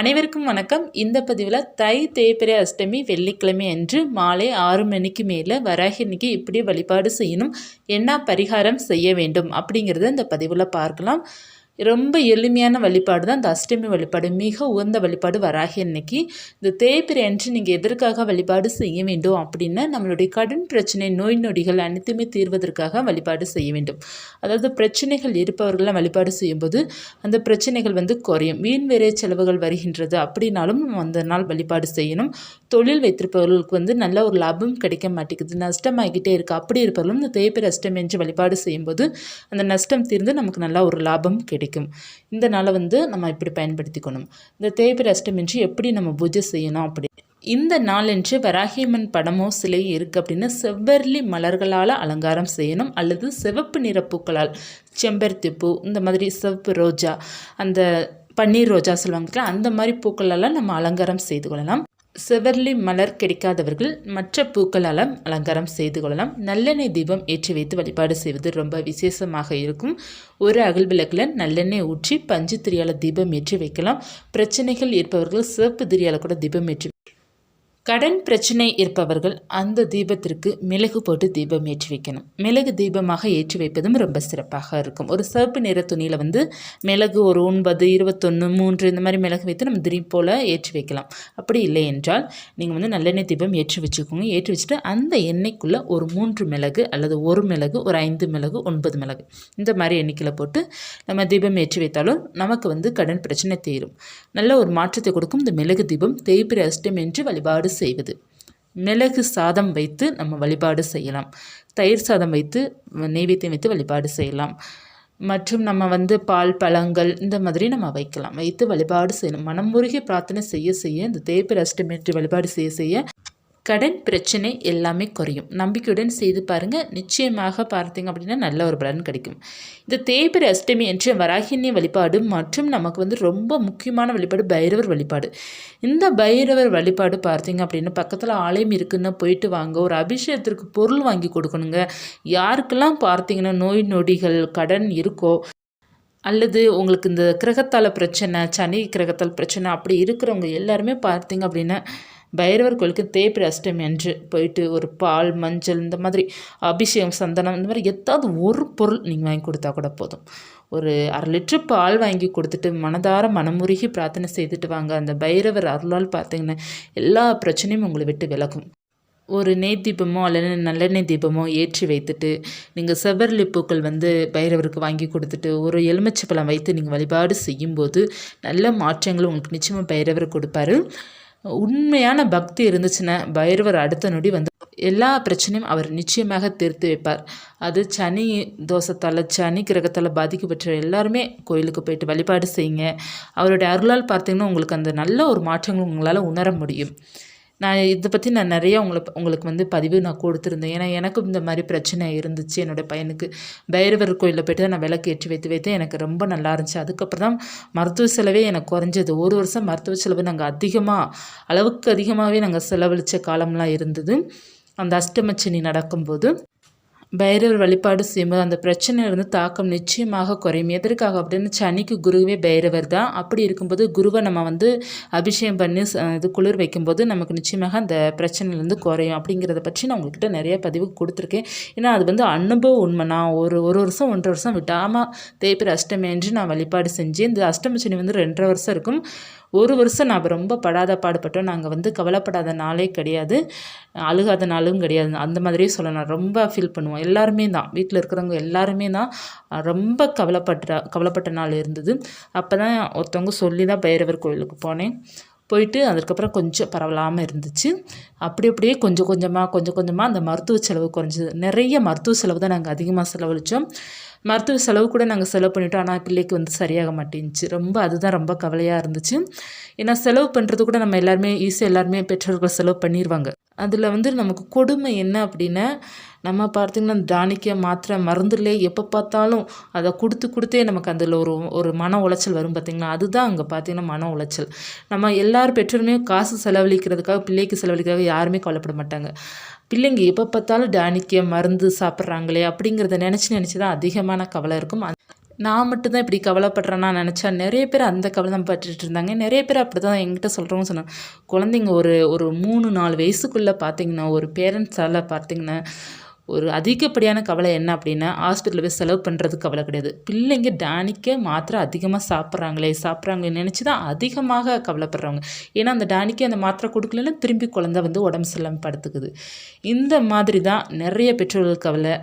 அனைவருக்கும் வணக்கம். இந்த பதிவில் தை தேய்பிரை அஷ்டமி வெள்ளிக்கிழமை அன்று மாலை ஆறு மணிக்கு மேலே வராகினிக்கு அன்னைக்கு இப்படி வழிபாடு செய்யணும். என்ன பரிகாரம் செய்ய வேண்டும் அப்படிங்கிறத இந்த பதிவில் பார்க்கலாம். ரொம்ப எளிமையான வழிபாடு தான் இந்த அஷ்டமி வழிபாடு மிக உகந்த வழிபாடு வராகி அன்னைக்கு. இந்த தேய்பிரை அன்று நீங்கள் எதற்காக வழிபாடு செய்ய வேண்டும் அப்படின்னா நம்மளுடைய கடன் பிரச்சனை நோய் நொடிகள் அனைத்துமே தீர்வதற்காக வழிபாடு செய்ய வேண்டும். அதாவது பிரச்சனைகள் இருப்பவர்களாம் வழிபாடு செய்யும்போது அந்த பிரச்சனைகள் வந்து குறையும். வீண் வேற செலவுகள் வருகின்றது அப்படின்னாலும் அந்த நாள் வழிபாடு செய்யணும். தொழில் வைத்திருப்பவர்களுக்கு வந்து நல்ல ஒரு லாபம் கிடைக்க மாட்டேங்குது. நஷ்டமாகிட்டே இருக்குது அப்படி இருப்பவர்களும் இந்த தேய்பிரை அஷ்டமி என்று வழிபாடு செய்யும்போது அந்த நஷ்டம் தீர்ந்து நமக்கு நல்லா ஒரு லாபம் கிடைக்கும். கிடைக்கும் இந்த நாளை வந்து நம்ம இப்படி பயன்படுத்திக்கணும். இந்த தேய்பிரை அஷ்டமின்றி எப்படி நம்ம பூஜை செய்யணும் அப்படி. இந்த நாளன்று வராகியம்மன் படமோ சிலை இருக்குது அப்படின்னா செவ்வரளி மலர்களால் அலங்காரம் செய்யணும். அல்லது சிவப்பு நிற பூக்களால் செம்பருத்தி பூ இந்த மாதிரி சிவப்பு ரோஜா அந்த பன்னீர் ரோஜா சொல்லுவாங்க அந்த மாதிரி பூக்களெல்லாம் நம்ம அலங்காரம் செய்து கொள்ளலாம். செவர்லி மலர் கிடைக்காதவர்கள் மற்ற பூக்களால் அலங்காரம் செய்து கொள்ளலாம். நல்லெண்ணெய் தீபம் ஏற்றி வைத்து வழிபாடு செய்வது ரொம்ப விசேஷமாக இருக்கும். ஒரு அகல் விளக்கில் நல்லெண்ணெய் ஊற்றி பஞ்சு திரியால தீபம் ஏற்றி வைக்கலாம். பிரச்சனைகள் இருப்பவர்கள் சிவப்பு திரியால கூட தீபம் ஏற்றி கடன் பிரச்சனை இருப்பவர்கள் அந்த தீபத்திற்கு மிளகு போட்டு தீபம் ஏற்றி வைக்கணும். மிளகு தீபமாக ஏற்றி வைப்பதும் ரொம்ப சிறப்பாக இருக்கும். ஒரு சிவப்பு நிற துணியில் வந்து மிளகு ஒரு ஒன்பது இருபத்தொன்று மூன்று இந்த மாதிரி மிளகு வைத்து நம்ம திரி போல் ஏற்றி வைக்கலாம். அப்படி இல்லை என்றால் நீங்கள் வந்து நல்லெண்ணெய் தீபம் ஏற்றி வச்சுக்கோங்க. ஏற்றி வச்சுட்டு அந்த எண்ணெய்க்குள்ளே ஒரு மூன்று மிளகு அல்லது ஒரு மிளகு ஒரு ஐந்து மிளகு ஒன்பது மிளகு இந்த மாதிரி எண்ணிக்கையில் போட்டு நம்ம தீபம் ஏற்றி வைத்தாலும் நமக்கு வந்து கடன் பிரச்சனை தீரும். நல்ல ஒரு மாற்றத்தை கொடுக்கும் இந்த மிளகு தீபம். தேய்பிரி அஷ்டம் என்று வழிபாடு செய்வது. மிளகு சாதம் வைத்து நம்ம வழிபாடு செய்யலாம். தயிர் சாதம் வைத்து நெய்வேத்தியம் வைத்து வழிபாடு செய்யலாம். மற்றும் நம்ம வந்து பால் பழங்கள் இந்த மாதிரி நம்ம வைக்கலாம். வைத்து வழிபாடு செய்யணும் மனம் பிரார்த்தனை செய்ய செய்ய இந்த தேய்பிர அஷ்டமேற்று வழிபாடு செய்ய செய்ய கடன் பிரச்சனை எல்லாமே குறையும். நம்பிக்கையுடன் செய்து பாருங்கள் நிச்சயமாக பார்த்தீங்க அப்படின்னா நல்ல ஒரு பலன் கிடைக்கும். இந்த தேய்பிரை அஷ்டமி என்ற வராகினி வழிபாடு மற்றும் நமக்கு வந்து ரொம்ப முக்கியமான வழிபாடு பைரவர் வழிபாடு. இந்த பைரவர் வழிபாடு பார்த்தீங்க அப்படின்னா பக்கத்தில் ஆலயம் இருக்குன்னா போயிட்டு வாங்க. ஒரு அபிஷேகத்திற்கு பொருள் வாங்கி கொடுக்கணுங்க. யாருக்கெல்லாம் பார்த்தீங்கன்னா நோய் நொடிகள் கடன் இருக்கோ அல்லது உங்களுக்கு இந்த கிரகத்தால் பிரச்சனை சனி கிரகத்தால் பிரச்சனை அப்படி இருக்கிறவங்க எல்லாருமே பார்த்தீங்க அப்படின்னா பைரவர் கோயிலுக்கு தேய்பிரை அஷ்டமி அன்று போயிட்டு ஒரு பால் மஞ்சள் இந்த மாதிரி அபிஷேகம் சந்தனம் இந்த மாதிரி எதாவது ஒரு பொருள் நீங்கள் வாங்கி கொடுத்தா கூட போதும். ஒரு அரை லிட்டர் பால் வாங்கி கொடுத்துட்டு மனதார மனமுருகி பிரார்த்தனை செய்துட்டு வாங்க. அந்த பைரவர் அருளால் பார்த்தீங்கன்னா எல்லா பிரச்சனையும் உங்களை விட்டு விலகும். ஒரு நெய் தீபமோ அல்லது நல்லெண்ணெய் தீபமோ ஏற்றி வைத்துட்டு நீங்கள் செவ்வரளி பூக்கள் வந்து பைரவருக்கு வாங்கி கொடுத்துட்டு ஒரு எலுமிச்சை பழம் வைத்து நீங்கள் வழிபாடு செய்யும்போது நல்ல மாற்றங்கள் உங்களுக்கு நிச்சயமாக பைரவர் கொடுப்பாரு. உண்மையான பக்தி இருந்துச்சுன்னா பைரவர் அடுத்த நொடி வந்து எல்லா பிரச்சனையும் அவர் நிச்சயமாக தீர்த்து வைப்பார். அது சனி தோஷத்தால் சனி கிரகத்தால் பாதிக்கப்பட்ட எல்லாருமே கோயிலுக்கு போயிட்டு வழிபாடு செய்யுங்க. அவருடைய அருளால் பார்த்தீங்கன்னா உங்களுக்கு அந்த நல்ல ஒரு மாற்றங்கள் உங்களால் உணர முடியும். நான் இதை பற்றி நான் நிறைய உங்களுக்கு உங்களுக்கு வந்து பதிவு நான் கொடுத்துருந்தேன். ஏன்னா எனக்கும் இந்த மாதிரி பிரச்சனை இருந்துச்சு. என்னோடய பையனுக்கு பைரவர் கோயிலில் போய்ட்டு தான் நான் விளக்கு ஏற்றி வைத்து வைத்து எனக்கு ரொம்ப நல்லா இருந்துச்சு. அதுக்கப்புறம் தான் மருத்துவ செலவே எனக்கு குறைஞ்சது. ஒரு வருஷம் மருத்துவ செலவு நாங்கள் அதிகமாக அளவுக்கு அதிகமாகவே நாங்கள் செலவழித்த காலம்லாம் இருந்தது. அந்த அஷ்டமச்சனி நடக்கும்போது பைரவர் வழிபாடு செய்யும்போது அந்த பிரச்சனையிலிருந்து தாக்கம் நிச்சயமாக குறையும். எதற்காக அப்படின்னு சனிக்கு குருவே பைரவர் தான். அப்படி இருக்கும்போது குருவை நம்ம வந்து அபிஷேகம் பண்ணி இது குளிர் வைக்கும்போது நமக்கு நிச்சயமாக அந்த பிரச்சனையிலேருந்து குறையும். அப்படிங்கிறத பற்றி நான் உங்கள்கிட்ட நிறைய பதிவு கொடுத்துருக்கேன். ஏன்னா அது வந்து அனுபவ உண்மை. நான் ஒரு ஒரு வருஷம் ஒன்றரை வருஷம் விட்டாமல் தேய்பிர அஷ்டமி என்று நான் வழிபாடு செஞ்சேன். இந்த அஷ்டமி சனி வந்து ரெண்டரை வருஷம் இருக்கும். ஒரு வருஷம் நான் ரொம்ப படாத பாடுபட்டோம். நாங்கள் வந்து கவலைப்படாத நாளே கிடையாது. அழுகாத நாளும் கிடையாது. அந்த மாதிரியே சொல்லலாம். ரொம்ப ஃபீல் பண்ணுவோம். எல்லாருமே தான். வீட்டில் இருக்கிறவங்க எல்லாருமே தான் ரொம்ப கவலைப்பட்ட கவலைப்பட்ட நாள் இருந்தது. அப்போ தான் ஒருத்தவங்க சொல்லி தான் பைரவர் கோயிலுக்கு போனேன். போயிட்டு அதுக்கப்புறம் கொஞ்சம் பரவலாமல் இருந்துச்சு. அப்படி அப்படியே கொஞ்சம் கொஞ்சமாக கொஞ்சம் கொஞ்சமாக அந்த மருத்துவ செலவு குறைஞ்சது. நிறைய மருத்துவ செலவு தான் நாங்கள் அதிகமாக செலவழித்தோம் மருத்துவ செலவு கூட நாங்கள் செலவு பண்ணிவிட்டோம் ஆனால் பிள்ளைக்கு வந்து சரியாக மாட்டேங்குச்சு ரொம்ப அதுதான் ரொம்ப கவலையாக இருந்துச்சு. ஏன்னா செலவு பண்ணுறது கூட நம்ம எல்லாருமே ஈஸியாக எல்லாருமே பெற்றோர்கள் செலவு பண்ணிடுவாங்க அதில் வந்து நமக்கு கொடுமை என்ன அப்படின்னா நம்ம பார்த்திங்கன்னா தானிக்க மாத்திரை மருந்துலே எப்போ பார்த்தாலும் அதை கொடுத்து கொடுத்தே நமக்கு அதில் ஒரு ஒரு மன உளைச்சல் வரும் பார்த்திங்களா? அதுதான் அங்கே பார்த்திங்கன்னா மன உளைச்சல். நம்ம எல்லார் பெற்றோருமே காசு செலவழிக்கிறதுக்காக பிள்ளைக்கு செலவழிக்கிறதுக்காக யாருமே கவலைப்பட மாட்டாங்க. பிள்ளைங்க எப்போ பார்த்தாலும் டானிக்க மருந்து சாப்பிட்றாங்களே அப்படிங்கிறத நினச்சி நினச்சி தான் அதிகமான கவலை இருக்கும். நான் மட்டும் தான் இப்படி கவலைப்படுறேன்னா நினச்சா நிறைய பேர் அந்த கவலை தான் பட்டுட்டு இருந்தாங்க. நிறைய பேர் அப்படி தான் எங்கிட்ட சொல்கிறவங்க சொன்னாங்க. குழந்தைங்க ஒரு ஒரு மூணு நாலு வயசுக்குள்ளே பார்த்தீங்கன்னா ஒரு பேரண்ட்ஸால் பார்த்தீங்கன்னா ஒரு அதிகப்படியான கவலை என்ன அப்படின்னா ஹாஸ்பிட்டலில் போய் செலவு பண்ணுறது கவலை கிடையாது. பிள்ளைங்க டானிக்கே மாத்திரை அதிகமாக சாப்பிட்றாங்களே சாப்பிட்றாங்களே நினச்சி தான் அதிகமாக கவலைப்படுறவங்க. ஏன்னா அந்த டானிக்கே அந்த மாத்திரை கொடுக்கலன்னா திரும்பி குழந்தை வந்து உடம்பு சரியில்லாமல் படுத்துக்குது இந்த மாதிரி தான் நிறைய பெற்றோர்கள் கவலை.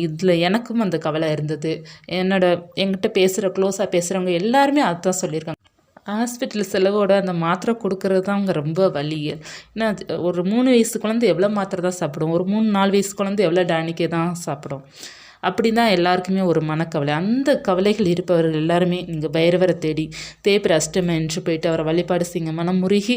இதில் எனக்கும் அந்த கவலை இருந்தது. என்னோட என்கிட்ட பேசுகிற க்ளோஸாக பேசுகிறவங்க எல்லாருமே அதுதான் சொல்லியிருக்காங்க. ஹாஸ்பிட்டல் செலவோட அந்த மாத்திரை கொடுக்கறது தான் அங்கே ரொம்ப வலி. ஏன்னா அது ஒரு மூணு வயசு குழந்தை எவ்வளோ மாத்திரை தான் சாப்பிடும்? ஒரு மூணு நாலு வயசு குழந்தை எவ்வளோ டானிக்கே தான் சாப்பிடும்? அப்படி தான் எல்லாருக்குமே ஒரு மனக்கவலை. அந்த கவலைகள் இருப்பவர்கள் எல்லாருமே நீங்கள் பைரவரை தேடி தேய்பிர அஷ்டமி என்று போயிட்டு அவரை வழிபாடு செய்யுங்க. மனம் முருகி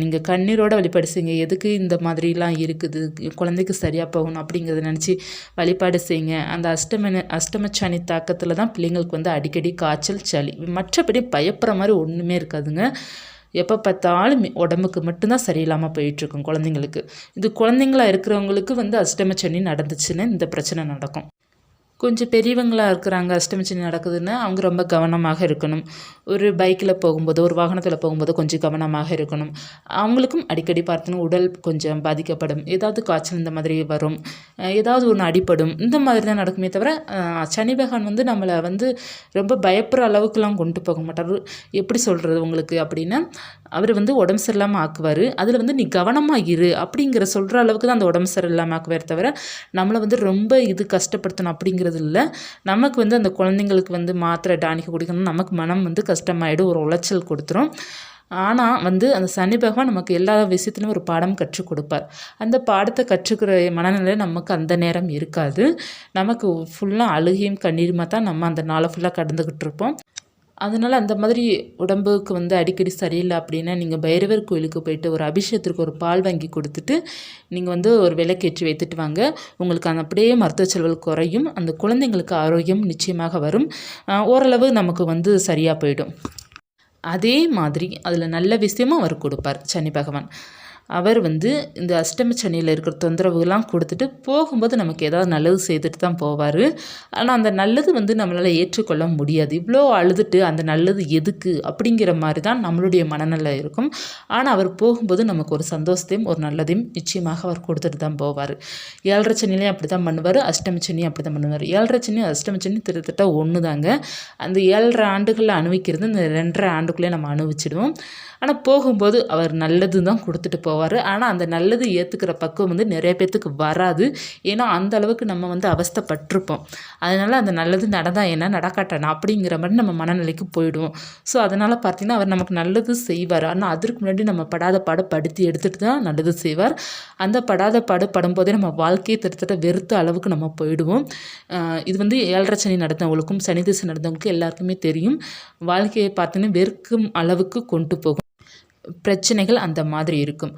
நீங்கள் கண்ணீரோட வழிபாடு செய்யுங்க. எதுக்கு இந்த மாதிரிலாம் இருக்குது? குழந்தைக்கு சரியாக போகணும் அப்படிங்கிறத நினச்சி வழிபாடு செய்யுங்க. அந்த அஷ்டம அஷ்டம சனி தாக்கத்தில் தான் பிள்ளைங்களுக்கு வந்து அடிக்கடி காய்ச்சல் சளி மற்றபடி பயப்படுற மாதிரி ஒன்றுமே இருக்காதுங்க. எப்போ பார்த்தாலும் உடம்புக்கு மட்டும்தான் சரியில்லாமல் போயிட்டுருக்கும் குழந்தைங்களுக்கு. இது குழந்தைங்களா இருக்கிறவங்களுக்கு வந்து அஷ்டமச்சனி நடந்துச்சுன்னு இந்த பிரச்சனை நடக்கும். கொஞ்சம் பெரியவங்களாக இருக்கிறாங்க அஷ்டமிச்சனி நடக்குதுன்னா அவங்க ரொம்ப கவனமாக இருக்கணும். ஒரு பைக்கில் போகும்போது ஒரு வாகனத்தில் போகும்போது கொஞ்சம் கவனமாக இருக்கணும். அவங்களுக்கும் அடிக்கடி பார்த்தோன்னா உடல் கொஞ்சம் பாதிக்கப்படும். ஏதாவது காய்ச்சல் இந்த மாதிரி வரும். ஏதாவது ஒன்று அடிப்படும் இந்த மாதிரி தான் நடக்குமே தவிர சனி பகவான் வந்து நம்மளை வந்து ரொம்ப பயப்படுற அளவுக்குலாம் கொண்டு போக மாட்டார். எப்படி சொல்கிறது உங்களுக்கு அப்படின்னா அவர் வந்து உடம்பு சரியில்லாமல் ஆக்குவார். அதில் வந்து நீ கவனமாக இரு அப்படிங்கிற சொல்கிற அளவுக்கு தான் அந்த உடம்பு சரியில்லாமல் ஆக்குவார் தவிர நம்மளை வந்து ரொம்ப இது கஷ்டப்படுத்தணும் அப்படிங்கிற கொடுக்கறது இல்லை நமக்கு வந்து அந்த குழந்தைங்களுக்கு வந்து மாத்திரை டானிக்கு குடிக்கணும் நமக்கு மனம் வந்து கஷ்டமாயிடும் ஒரு உளைச்சல் கொடுத்துரும். ஆனால் வந்து அந்த சனி பகவான் நமக்கு எல்லா விஷயத்துலையும் ஒரு பாடம் கற்றுக் கொடுப்பார். அந்த பாடத்தை கற்றுக்கிற மனநிலை நமக்கு அந்த நேரம் இருக்காது. நமக்கு ஃபுல்லாக அழுகையும் கண்ணீருமா தான் நம்ம அந்த நாளை ஃபுல்லாக கடந்துக்கிட்டு இருப்போம். அதனால் அந்த மாதிரி உடம்புக்கு வந்து அடிக்கடி சரியில்லை அப்படின்னா நீங்கள் பைரவர் கோயிலுக்கு போயிட்டு ஒரு அபிஷேகத்திற்கு ஒரு பால் வாங்கி கொடுத்துட்டு நீங்கள் வந்து ஒரு விளக்கேற்றி வைத்துட்டு வாங்க. உங்களுக்கு அந்த அப்படியே மருத்துவ செலவுகள் குறையும். அந்த குழந்தைங்களுக்கு ஆரோக்கியம் நிச்சயமாக வரும். ஓரளவு நமக்கு வந்து சரியாக போயிடும். அதே மாதிரி அதில் நல்ல விஷயமும் அவர் கொடுப்பார் சனி பகவான். அவர் வந்து இந்த அஷ்டம சனியில் இருக்கிற தொந்தரவுகள்லாம் கொடுத்துட்டு போகும்போது நமக்கு ஏதாவது நல்லது செய்துட்டு தான் போவார். ஆனால் அந்த நல்லது வந்து நம்மளால் ஏற்றுக்கொள்ள முடியாது. இவ்வளோ அழுதுட்டு அந்த நல்லது எதுக்கு அப்படிங்கிற மாதிரி தான் நம்மளுடைய மனநிலை இருக்கும். ஆனால் அவர் போகும்போது நமக்கு ஒரு சந்தோஷத்தையும் ஒரு நல்லதையும் நிச்சயமாக அவர் கொடுத்துட்டு தான் போவார். ஏழரை சனிலையும் அப்படி தான் பண்ணுவார் அஷ்டம சனியும் அப்படி தான் பண்ணுவார். ஏழரை சனி அஷ்டம சனி திட்டத்தட்ட ஒன்று தாங்க அந்த ஏழரை ஆண்டுகளில் அனுபவிக்கிறது இந்த ரெண்டரை ஆண்டுக்குள்ளே நம்ம அனுபவிச்சிடுவோம். ஆனால் போகும்போது அவர் நல்லது தான் கொடுத்துட்டு போவார். ஆனால் அந்த நல்லது ஏற்றுக்கிற பக்குவம் வந்து நிறைய பேர்த்துக்கு வராது. ஏன்னா அந்த அளவுக்கு நம்ம வந்து அவஸ்தப்பட்டிருப்போம். அதனால் அந்த நல்லது நடந்தால் என்ன? நடக்காட்டானா? அப்படிங்கிற மாதிரி நம்ம மனநிலைக்கு போயிடுவோம். ஸோ அதனால் பார்த்திங்கன்னா அவர் நமக்கு நல்லது செய்வார். ஆனால் அதற்கு முன்னாடி நம்ம படாத பாடு படுத்தி எடுத்துகிட்டு தான் நல்லது செய்வார். அந்த படாத பாடு படும்போதே நம்ம வாழ்க்கையை திட்டத்தட்ட வெறுத்த அளவுக்கு நம்ம போயிடுவோம். இது வந்து ஏழரை சனி நடந்தவங்களுக்கும் சனி திசை நடந்தவங்களுக்கும் எல்லாருக்குமே தெரியும். வாழ்க்கையை பார்த்தீங்கன்னா வெறுக்கும் அளவுக்கு கொண்டு போகும். பிரச்சனைகள் அந்த மாதிரி இருக்கும்.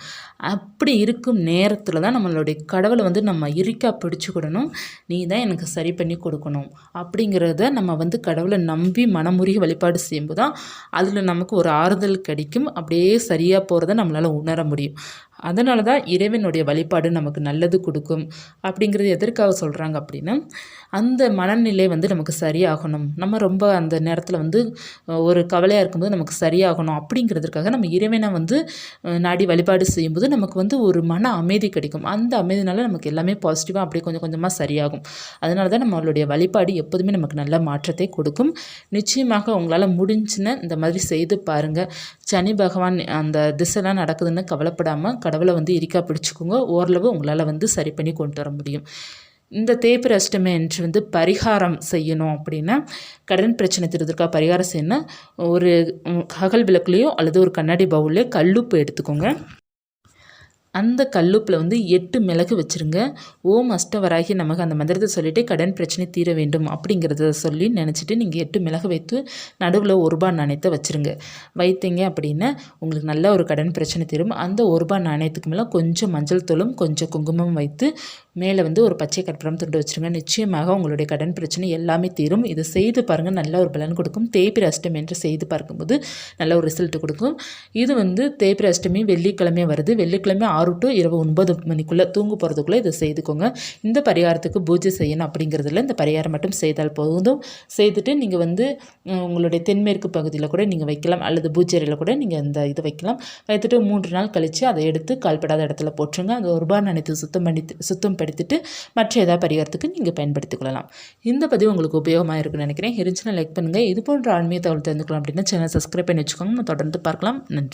அப்படி இருக்கும் நேரத்தில் தான் நம்மளுடைய கடவுளை வந்து நம்ம இறுக்காக பிடிச்சிக்கிடணும். நீ தான் எனக்கு சரி பண்ணி கொடுக்கணும். அப்படிங்கிறத நம்ம வந்து கடவுளை நம்பி மனமுருகி வழிபாடு செய்யும்போது தான் அதில் நமக்கு ஒரு ஆறுதல் கிடைக்கும். அப்படியே சரியாக போகிறத நம்மளால் உணர முடியும். அதனால தான் இறைவனுடைய வழிபாடு நமக்கு நல்லது கொடுக்கும் அப்படிங்கிறது எதற்காக சொல்கிறாங்க அப்படின்னா அந்த மனநிலை வந்து நமக்கு சரியாகணும். நம்ம ரொம்ப அந்த நேரத்தில் வந்து ஒரு கவலையாக இருக்கும்போது நமக்கு சரியாகணும் அப்படிங்கிறதுக்காக நம்ம இறைவனை வந்து நாடி வழிபாடு செய்யும்போது நமக்கு வந்து ஒரு மன அமைதி கிடைக்கும். அந்த அமைதினால நமக்கு எல்லாமே பாசிட்டிவாக அப்படியே கொஞ்சம் கொஞ்சமாக சரியாகும். அதனால தான் நம்மளுடைய வழிபாடு எப்போதுமே நமக்கு நல்ல மாற்றத்தை கொடுக்கும். நிச்சயமாக உங்களால் முடிஞ்சுன்னு இந்த மாதிரி செய்து பாருங்கள் சனி பகவான் அந்த திசைலாம் நடக்குதுன்னு கவலைப்படாமல் கடவுளை வந்து இரிக்கா பிடிச்சிக்கோங்க. ஓரளவு உங்களால் வந்து சரி பண்ணி கொண்டு வர முடியும். இந்த தேய்பிர அஷ்டமி என்று வந்து பரிகாரம் செய்யணும் அப்படின்னா கடன் பிரச்சனை திருதுக்கா பரிகாரம் செய்யணும்னா ஒரு அகல் விளக்குலேயோ அல்லது ஒரு கண்ணாடி பவுல்லையோ கல்லுப்பு எடுத்துக்கோங்க. அந்த கல்லுப்பில் வந்து எட்டு மிளகு வச்சுருங்க. ஓம் அஷ்டவராகி நமக்கு அந்த மந்திரத்தை சொல்லிவிட்டு கடன் பிரச்சனை தீர வேண்டும் அப்படிங்கிறத சொல்லி நினச்சிட்டு நீங்கள் எட்டு மிளகு வைத்து நடுவில் ஒரு ரூபாய் நாணயத்தை வச்சுருங்க. வைத்தீங்க அப்படின்னா உங்களுக்கு நல்ல ஒரு கடன் பிரச்சனை தீரும். அந்த ஒரு ரூபாய் நாணயத்துக்கு மேலே கொஞ்சம் மஞ்சள் தூளும் கொஞ்சம் குங்குமம் வைத்து மேலே வந்து ஒரு பச்சை கற்பூரம் துண்டு வச்சுருங்க. நிச்சயமாக உங்களுடைய கடன் பிரச்சனை எல்லாமே தீரும். இதை செய்து பாருங்கள் நல்ல ஒரு பலன் கொடுக்கும். தேய்பிரை அஷ்டமி என்று செய்து பார்க்கும்போது நல்ல ஒரு ரிசல்ட் கொடுக்கும். இது வந்து தேய்பிரை அஷ்டமி வெள்ளிக்கிழமை வருது. வெள்ளிக்கிழமை ஆறு டு இரவு ஒன்பது மணிக்குள்ளே தூங்க போகிறதுக்குள்ளே இதை செய்துக்கோங்க. இந்த பரிகாரத்துக்கு பூஜை செய்யணும் அப்படிங்கிறதுல இந்த பரிகாரம் மட்டும் செய்தால் போதும். செய்துட்டு நீங்கள் வந்து உங்களுடைய தென்மேற்கு பகுதியில் கூட நீங்கள் வைக்கலாம். அல்லது பூஜை கூட நீங்கள் இந்த இது வைக்கலாம். வைத்துட்டு மூன்று நாள் கழித்து அதை எடுத்து கால்படாத இடத்துல போட்டுருங்க அது ஒரு ரூபாய் நினைத்து சுத்தம் பண்ணி சுத்தம் பயன்படுத்திட்டு மற்ற ஏதாவது பரிகாரத்துக்கு நீங்கள் பயன்படுத்திக் கொள்ளலாம். இந்த பதிவு உங்களுக்கு உபயோகமாக இருக்குன்னு நினைக்கிறேன். இருந்துச்சுன்னா லைக் பண்ணுங்கள் இது போன்ற ஆன்மீக தகவல் தெரிந்துக்கலாம் அப்படின்னா சேனல் சப்ஸ்கிரைப் பண்ணி வச்சுக்கோங்க. நம்ம தொடர்ந்து பார்க்கலாம். நன்றி.